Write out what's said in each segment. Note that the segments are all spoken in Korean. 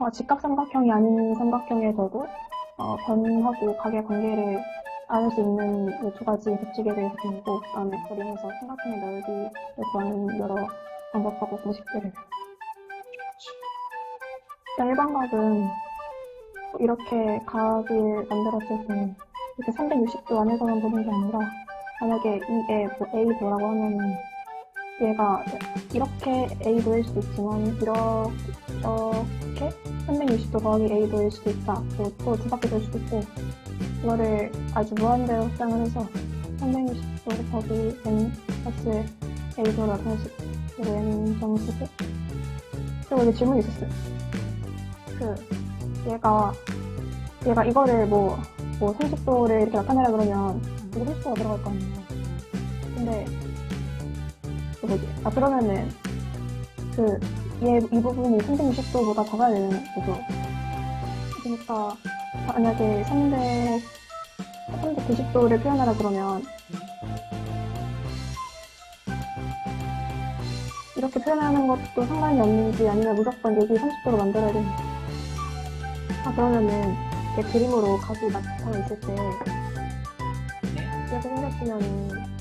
어, 직각삼각형이 아닌 삼각형에서도 어, 변하고 각의 관계를 알수 있는 이두 가지 법칙에 대해서 배우고 그다음에 그리면서 삼각형의 넓이를 구하는 여러 방법하고 공식들을 일반각은 이렇게 각을 만들었을 때 이렇게 360도 안에서만 보는 게 아니라 만약에 이에 뭐 A 뭐라고 하면은 얘가 이렇게 A 도 일 수도 있지만 이렇게 360도 더하기 A 도 일 수도 있다. 또두 바퀴 될 수도 있고 이거를 아주 무한대로 확장을 해서 360도 곱하기 n 플러스 A 도를 나타낼 수 있고 그리고 n 정식을 그리고 이제 질문이 있었어요. 그 얘가 얘가 이거를 뭐, 뭐 30도를 이렇게 나타내라 그러면 이거 30도가 들어갈 거 아니에요. 근데 그 뭐지? 아 그러면은 그얘이 부분이 360도보다 작아야 되는 거죠. 그러니까 만약에 300 390도를 표현하라 그러면 이렇게 표현하는 것도 상관이 없는지 아니면 무조건 여기 30도로 만들어야 되는지 아 그러면은 이렇게 그림으로 각이 나타나 있을 때 이렇게 생겼으면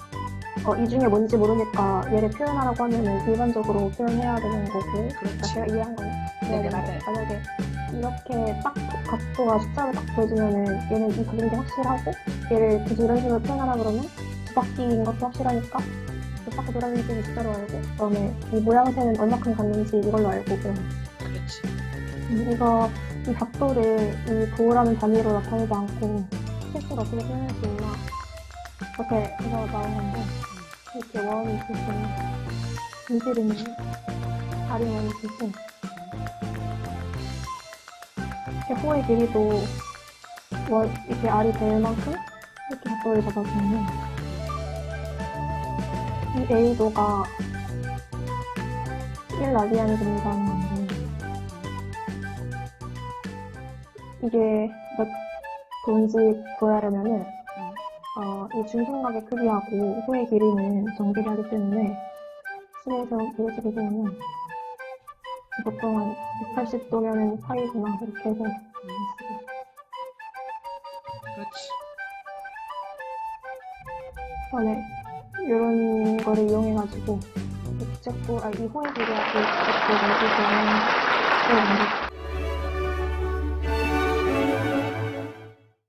어, 이 중에 뭔지 모르니까 얘를 표현하라고 하면은 일반적으로 표현해야 되는 거고 그러니까 제가 이해한 거예요. 네네, 맞아요. 만약에 이렇게 딱 각도가 숫자로 딱 보여주면은 얘는 이게 확실하고 얘를 굳이 이런 식으로 표현하라 그러면 두 바퀴인 것도 확실하니까 두 바퀴 돌아다니는 숫자로 알고 그다음에 이 모양새는 얼마큼 갔는지 이걸로 알고 그럼 그렇지. 음, 이거 이 각도를 이 도라는 단위로 나타내지 않고 실제로 어떻게 표현할 수 있나 이렇게 해서 나온 건데 이렇게 원이 있을 때는 이들은 다리 원이 있을 때 이렇게 호의 길이도 원 이렇게 알이 될 만큼 이렇게 각도를 잡아주면 이 A도가 1 라디안이 된다는 건데 이게 몇 도인지 구하려면은 어, 이 중심각의 크기하고 호의 길이는 정비를 하기 때문에 실에서 이어지게 되면 보통 한 180도면은 파이구나 이렇게 해서 그렇지. 전에 이런 거를 이용해가지고 이 부채꼴, 아, 이 호의 길이하고 만들기 하는 걸 만들었어요.